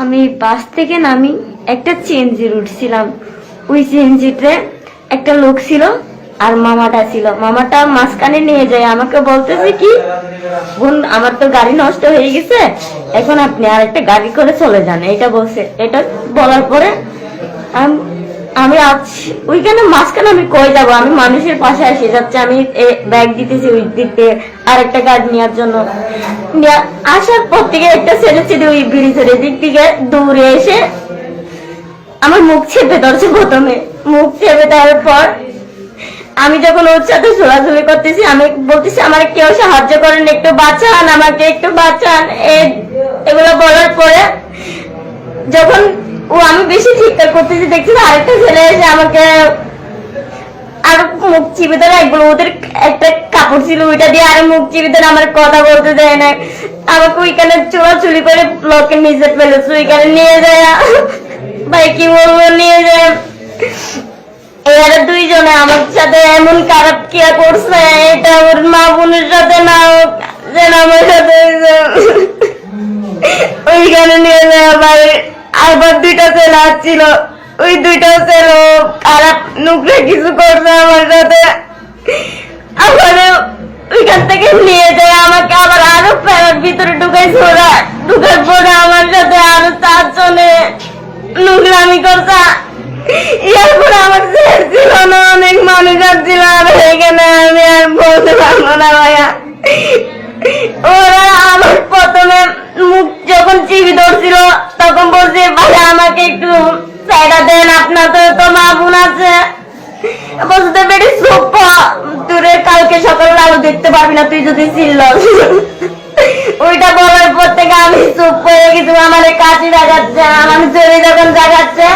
আমি বাস থেকে নামি একটা চেঞ্জির উঠছিলাম ওই চেঞ্জিতে একটা লোক ছিল আর মামাটা ছিল। মামাটা মাঝখানে নিয়ে যায়, আমাকে বলতেছে কি, বোন, আমার তো গাড়ি নষ্ট হয়ে গেছে, এখন আপনি আর একটা গাড়ি করে চলে যান। এটা বলছে। এটা বলার পরে আম- আজ ওইখানে মাঝখানে আমি কই যাব? আমি মানুষের পাশে এসে যাচ্ছে আমি ব্যাগ দিতেছি ওই দিতে আর একটা গাড়ি নেওয়ার জন্য আসার পর থেকে একটা ছেলে ছেলে ওই ব্রিজের দিক থেকে দৌড়ে এসে আমার মুখ চেপে ধরছে প্রথমে। মুখ চেপে দেওয়ার পর আমি যখন ওর সাথে চলাচলি করতেছি, আমি বলতেছি, আমার কেউ সাহায্য করেন একটু বাঁচান, আমাকে একটু বাঁচান। এগুলো বলার পরে যখন ও আমি চিৎকার করতেছি, দেখছি আরেকটা ছেলে এসে আমাকে আর মুখ চিপে ধরে একবার ওদের একটা কাপড় ছিল, ওইটা দিয়ে আর মুখ চিপে ধরে আমার কথা বলতে দেয় না আমাকে ওইখানে চোরাচুরি করে ব্লকের নিচে ফেলেছে, ওইখানে নিয়ে যায়। ভাই, কি বলব, নিয়ে যায়। এরা দুইজনে আমার সাথে এমন খারাপ কিয়া করছে? এটা ওর মা বোনের সাথে না যেন আমার সাথে ওইখানে নিয়ে যায় আবার আবার দুইটা ছেলে আসছিল। ওই দুইটা ছেলে খারাপ নুকরে কিছু করছে আমার সাথে। আবার ওইখান থেকে নিয়ে যায়, আমাকে আবার আরও প্যারার ভিতরে ঢুকাইছে ওরা। ঢুকার পরে আমার সাথে আরও চারজনে নোংরামি করছে। এরপর আমার শেষ ছিল না, অনেক মানুষ আসছিল, আর আমি আর বলতে পারব না ভাইয়া। ওরা আমার প্রথমে মুখ যখন চিবি ধরছিল, তখন বলছে ভাইয়া আমাকে একটু সাইডা দেন, আপনার তো মা বোন আছে। বলতে বেটি, চুপ তোরে কালকে সকালে আলো দেখতে পারবি না, তুই যদি ছিল ওইটা বলার পর থেকে আমি চুপ হয়ে গেছি, আমার কাছে জাগাচ্ছে আমার চলে যখন জাগাচ্ছে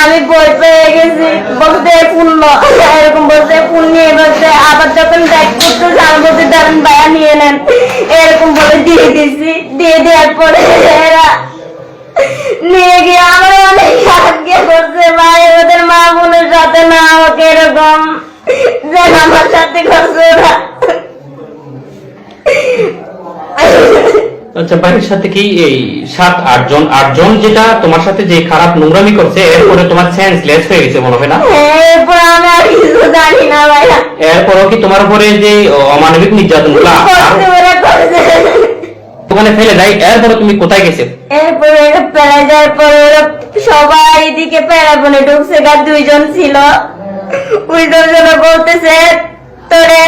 আমি বই পেয়ে গেছি। বলতে ফুল এরকম বলতে ফুল নিয়ে বলছে। আবার যখন ব্যাগ করতেছে এরকম বলে দিয়ে দিছি দিয়ে দেওয়ার পরে এরা নিয়ে গিয়ে আমার অনেক সাহায্য করছে ভাই, ওদের মা বোনের সাথে না হোক এরকম। যেন আমার সাথে করছে ওরা। আচ্ছা বাড়ির সাথে কি এই সাত আটজন আটজন যেটা তোমার সাথে যে খারাপ নোংরামি করছে এরপরে তোমার সেন্সলেস হয়ে গেছে মনে হয় না? এরপর আমি আর কিছু জানি না ভাইয়া। এরপরও কি তোমার উপরে যে অমানবিক নির্যাতনগুলো ওখানে ফেলে দেয় এরপরে তুমি কোথায় গেছে? এরপরে পেলা যাওয়ার পরে সবাই এদিকে প্যারাবনে ঢুকছে গা দুইজন ছিল। ওই দুজনে বলতেছে তোরে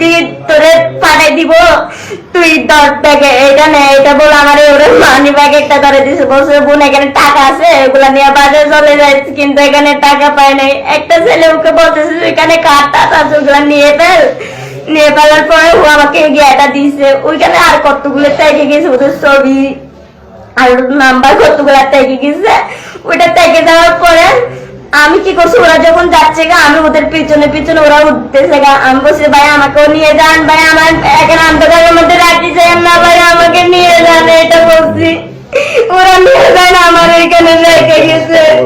দি তোরে পাঠাই দিব। তুই দশ এটা নে এটা বলে আমার মানি ব্যাগ একটা ধরে দিছে। বলছে, বোন, এখানে টাকা আছে, এগুলা নিয়ে বাজারে চলে কিন্তু এখানে টাকা পায় নাই। একটা ছেলে ওকে বলতেছে এখানে কার টাকা আছে, ওগুলা নিয়ে ফেল। নিয়ে ফেলার পরে ও আমাকে গিয়েটা দিছে। ওইখানে আর কতগুলো গেছে, ওদের ছবি আর নাম্বার কতগুলো থেকে গেছে, ওইটা থেকে দেওয়ার পরে আমি কি করছি, ওরা যখন যাচ্ছে গা, আমি ওদের পিছনে পিছনে ওরা উঠতেছে গা। আমি বলছি, ভাই, আমাকেও নিয়ে যান, ভাই, আমার এখানে অন্ধকারের মধ্যে রাখি যান না ভাই আমাকে নিয়ে যান এটা বলছি ওরা নিয়ে যান আমার এখানে রেখে গেছে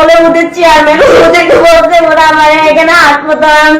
গুলা একটা মানুষ ডাকছিল বলে ওদের চেয়ারম্যান ওদেরকে বলছে ওরা আমার এখানে হাসপাতাল